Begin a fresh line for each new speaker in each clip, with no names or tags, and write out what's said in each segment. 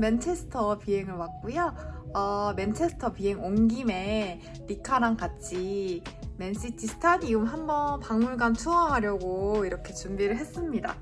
맨체스터 비행을 왔고요. 어, 맨체스터 비행 온 김에 리카랑 같이 맨시티 스타디움 한번 박물관 투어하려고 이렇게 준비를 했습니다.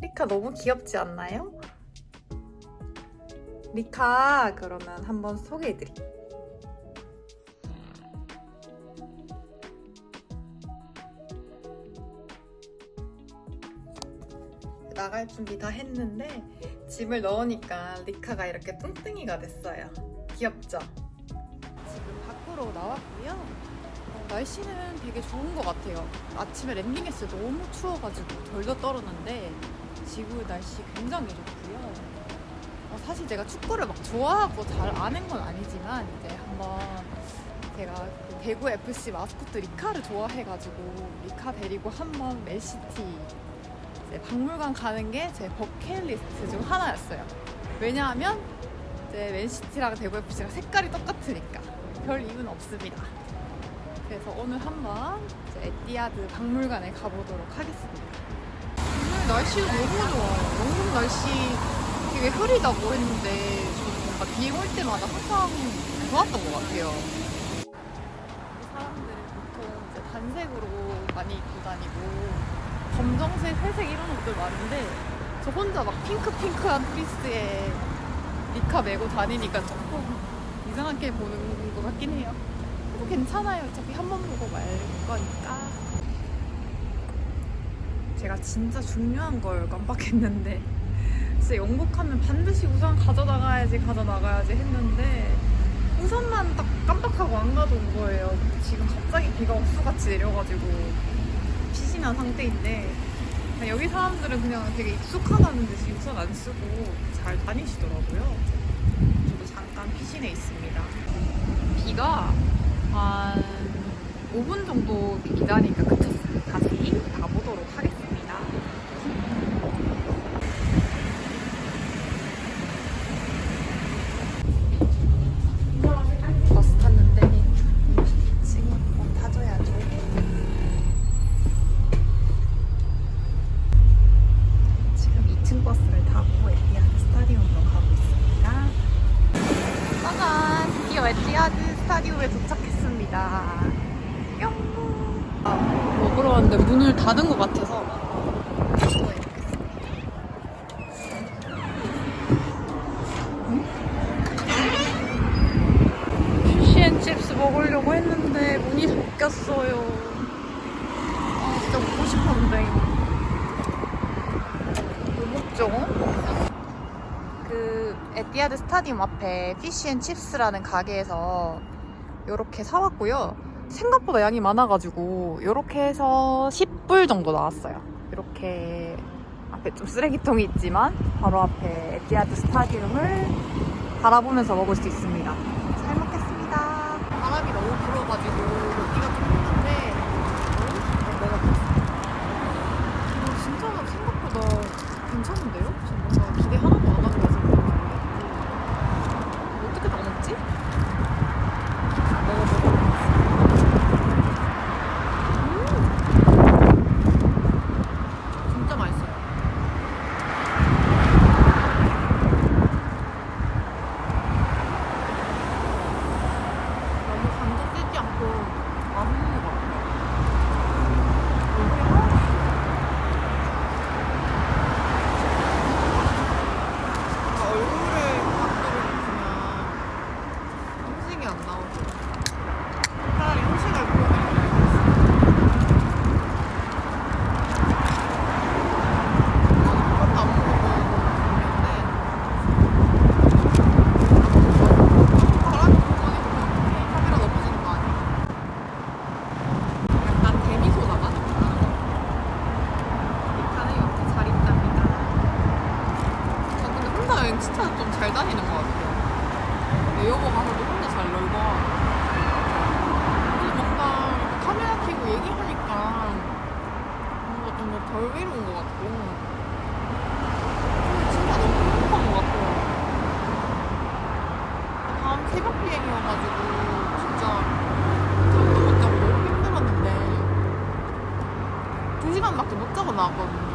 리카 너무 귀엽지 않나요? 리카 그러면 한번 소개해드릴게요. 나갈 준비 다 했는데 짐을 넣으니까 리카가 이렇게 뚱뚱이가 됐어요. 귀엽죠? 지금 밖으로 나왔고요. 어, 날씨는 되게 좋은 것 같아요. 아침에 랜딩했을 때 너무 추워가지고 덜덜 떨었는데 지금 날씨 굉장히 좋고요. 어, 사실 제가 축구를 막 좋아하고 잘 아는 건 아니지만 이제 한번 제가 그 대구 FC 마스코트 리카를 좋아해가지고 리카 데리고 한번 맨시티 이제 박물관 가는 게 제 버킷리스트 중 하나였어요. 왜냐하면 이제 맨시티랑 대구 FC가 색깔이 똑같으니까 별 이유는 없습니다. 그래서 오늘 한번 에티아드 박물관에 가보도록 하겠습니다. 오늘 날씨가 너무 좋아요. 너무 날씨 되게 흐리다고 했는데 저는 뭔가 비행 올 때마다 항상 좋았던 것 같아요. 사람들은 보통 이제 단색으로 많이 입고 다니고 검정색, 회색 이런 옷들 많은데 저 혼자 막 핑크핑크한 프리스에 니카 메고 다니니까 조금 이상하게 보는 것 같긴 해요. 그래도 괜찮아요. 어차피 한 번 보고 말 거니까. 제가 진짜 중요한 걸 깜빡했는데 진짜 영국하면 반드시 우산 가져나가야지 가져나가야지 했는데 우산만 딱 깜빡하고 안 가져온 거예요. 지금 갑자기 비가 옥수같이 내려가지고 피신한 상태인데 여기 사람들은 그냥 되게 익숙하다는 듯이 우산 안 쓰고 잘 다니시더라고요. 저도 잠깐 피신해 있습니다. 비가 한 5분 정도 기다리니까 그쳤습니다. 다시 가보도록 하겠습니다. 버스 탔는데 지금 한번 타줘야죠. 지금 2층 버스를 타고 에티아드 스타디움으로 가고 있습니다. 짜잔! 드디어 에티아드 스타디움에 도착했습니다. 뿅! 아, 먹으러 닫은 것 같아서 피쉬앤칩스 먹으려고 했는데 문이 닫혔어요. 아 진짜 먹고 싶었는데 뭐 먹죠? 그 에티아드 스타디움 앞에 피쉬앤칩스라는 가게에서 이렇게 사왔고요. 생각보다 양이 많아가지고 이렇게 해서 10불 정도 나왔어요. 이렇게 앞에 좀 쓰레기통이 있지만 바로 앞에 에티아드 스타디움을 바라보면서 먹을 수 있습니다. 잘 먹겠습니다. 바람이 너무 불어가지고 먹기가 좀 힘든데 너무 잘 먹어봤어요. 이거 진짜 생각보다 괜찮은데요? 저 뭔가 기대 하나도 안 하고 와서 그런지 모르겠는데 어떻게 다 먹지? 먹어보도록 음! 진짜 맛있어요. 너무 간도 세지 않고 맛있는 것 같아요. 이렇게 아, 얼굴을 각도를 보면 음식이 안 나오고 차라리 음식을 보여드리면 아무것도 안 먹어보고 바람이 불어가지고 카메라 넘어지는 거 아니에요? 약간 데미소다가 이칸에 이렇게 잘 있답니다. 저 근데 혼자 여행 진짜 좀 잘 다니는 것 같아요. 네이버 가서도 혼자 잘 놀고 그리고 뭔가 이렇게 카메라 켜고 얘기하니까 뭔가 좀 덜 외로운 것 같고 진짜 너무 행복한 것 같아요. 다음 새벽 비행이어가지고 진짜 잠도 못 자고 너무 힘들었는데 2시간밖에 못 자고 나왔거든요.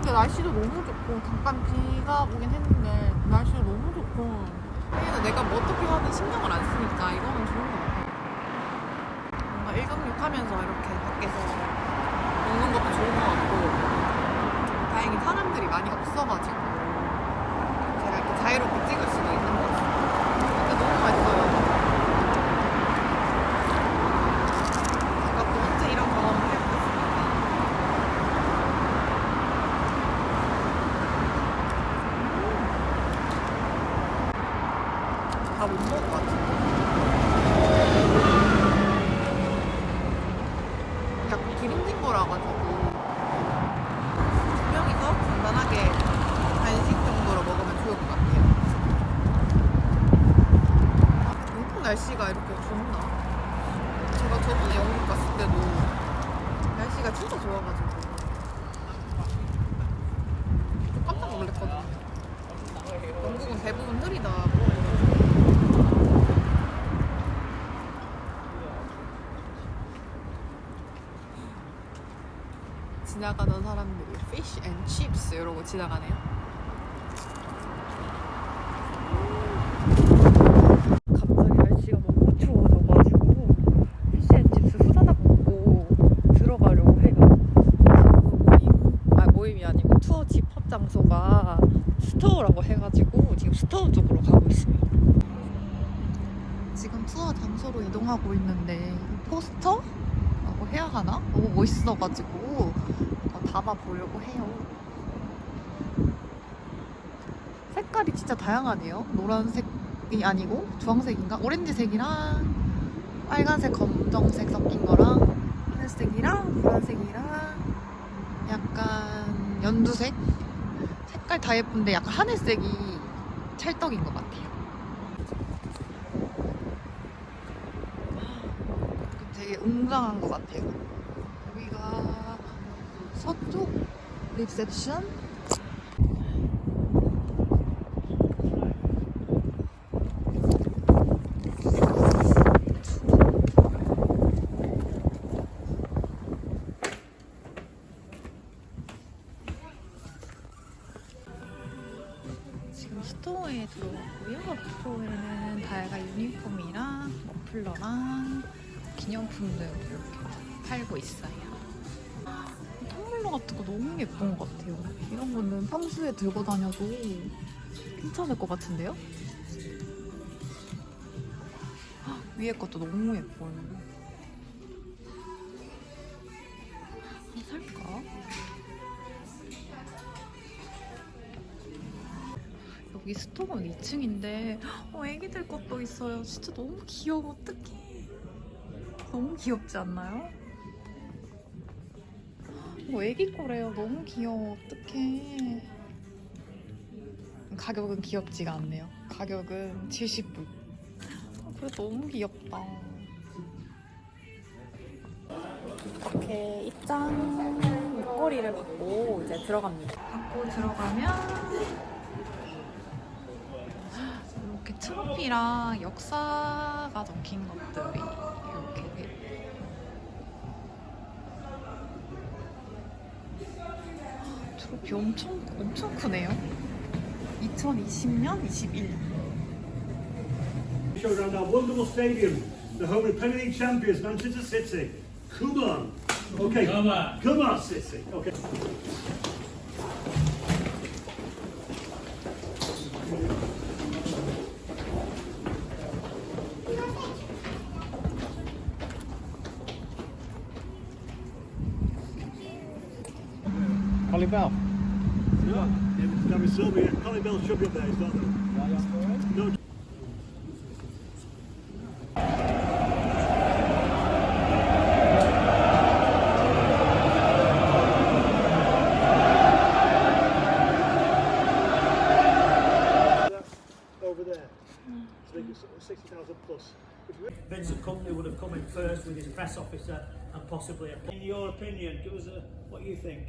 근데 날씨도 너무 좋고 잠깐 비가 오긴 했는데 날씨가 너무 좋고. 여기는 내가 뭐 어떻게 하든 신경을 안 쓰니까 이거는 좋은 것 같아요. 뭔가 일광욕 하면서 이렇게 밖에서 먹는 것도 좋은 것 같고. 다행히 사람들이 많이 없어가지고 제가 이렇게 자유롭게 찍을 수도 있는 것 같아요. 근데 너무 맛있어요. 제가 또 언제 이런 경험을 해보겠습니까? 다 못 먹을 것 같은데. 약간 기름진 거라 가지고 두 명이서 간단하게 간식 정도로 먹으면 좋을 것 같아요. 영국 날씨가 이렇게 좋나? 제가 저번에 영국 갔을 때도 날씨가 진짜 좋아가지고 좀 깜짝 놀랐거든요. 영국은 대부분 흐리다고. 지나가던 사람들이 fish and chips 이러고 지나가네요. 갑자기 날씨가 너무 추워져가지고 fish and chips 후다닥 먹고 들어가려고 해요. 모임, 아 모임이 아니고 투어 집합 장소가 스토어라고 해가지고 지금 스토어 쪽으로 가고 있습니다. 지금 투어 장소로 이동하고 있는데 포스터? 라고 해야 하나? 너무 멋있어가지고 어, 담아보려고 해요. 색깔이 진짜 다양하네요. 노란색이 아니고 주황색인가? 오렌지색이랑 빨간색, 검정색 섞인 거랑 하늘색이랑 노란색이랑 약간 연두색? 색깔 다 예쁜데 약간 하늘색이 찰떡인 것 같아요. 되게 웅장한 것 같아요. 서쪽 리셉션? 지금 스토어에 들어왔고요. 스토어에는 다양한 유니폼이랑 머플러랑 기념품들 이렇게 팔고 있어요. 텀블러 같은 거 너무 예쁜 것 같아요. 이런 거는 평소에 들고 다녀도 괜찮을 것 같은데요? 헉, 위에 것도 너무 예뻐요. 살까? 여기 스토어는 2층인데 어, 애기들 것도 있어요. 진짜 너무 귀여워. 어떡해. 너무 귀엽지 않나요? 뭐 애기 거래요. 너무 귀여워. 어떡해. 가격은 귀엽지가 않네요. 가격은 70불. 아, 그래 너무 귀엽다. 이렇게 입장 목걸이를 받고 이제 들어갑니다. 받고 들어가면 이렇게 트로피랑 역사가 적힌 것들이 이렇게 트로피 엄청 엄청 크네요. 2020년, 21년.
show around our wonderful stadium, the home of Premier League champions, Manchester City. Come on. Okay. Come on. Come on, City. Okay.
Bell.
Yeah. David Silva, yeah. Colin Bell should be up there, he's not there. No. Over there. So they 60,000 plus.
Vincent Company would have come in first with his press officer and possibly a. In your opinion, give us a, what you think.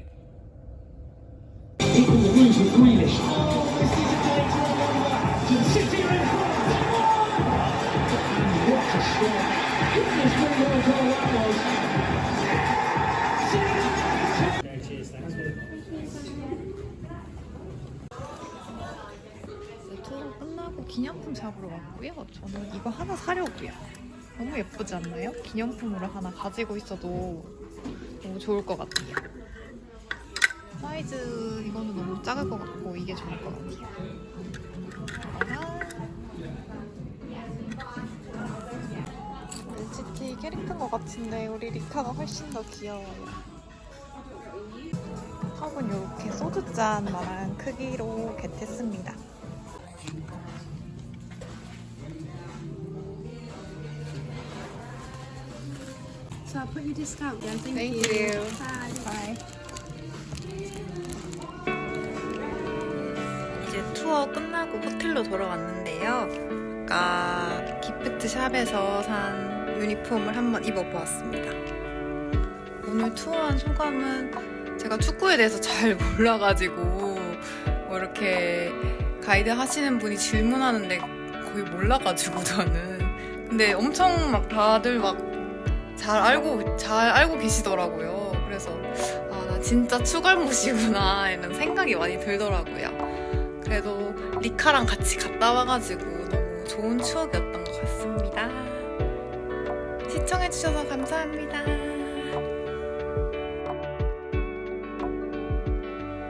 샵으로 왔고요. 저는 이거 하나 사려고요. 너무 예쁘지 않나요? 기념품으로 하나 가지고 있어도 너무 좋을 것 같아요. 사이즈 이거는 너무 작을 것 같고 이게 좋을 것 같아요. LCT 캐릭터인 것 같은데 우리 리카가 훨씬 더 귀여워요. 턱은 이렇게 소주잔만한 크기로 겟했습니다.
So I'll put your discount down. Thank,
Thank
you.
you.
Bye.
Bye. 이제 투어 끝나고 호텔로 돌아왔는데요. 아까 기프트 샵에서 산 유니폼을 한번 입어보았습니다. 오늘 투어한 소감은 제가 축구에 대해서 잘 몰라가지고 뭐 이렇게 가이드 하시는 분이 질문하는데 거의 몰라가지고 저는 근데 엄청 막 다들 막 잘 알고 잘 알고 계시더라고요. 그래서 아 나 진짜 추갈못이구나 이런 생각이 많이 들더라고요. 그래도 리카랑 같이 갔다 와가지고 너무 좋은 추억이었던 것 같습니다. 시청해주셔서 감사합니다.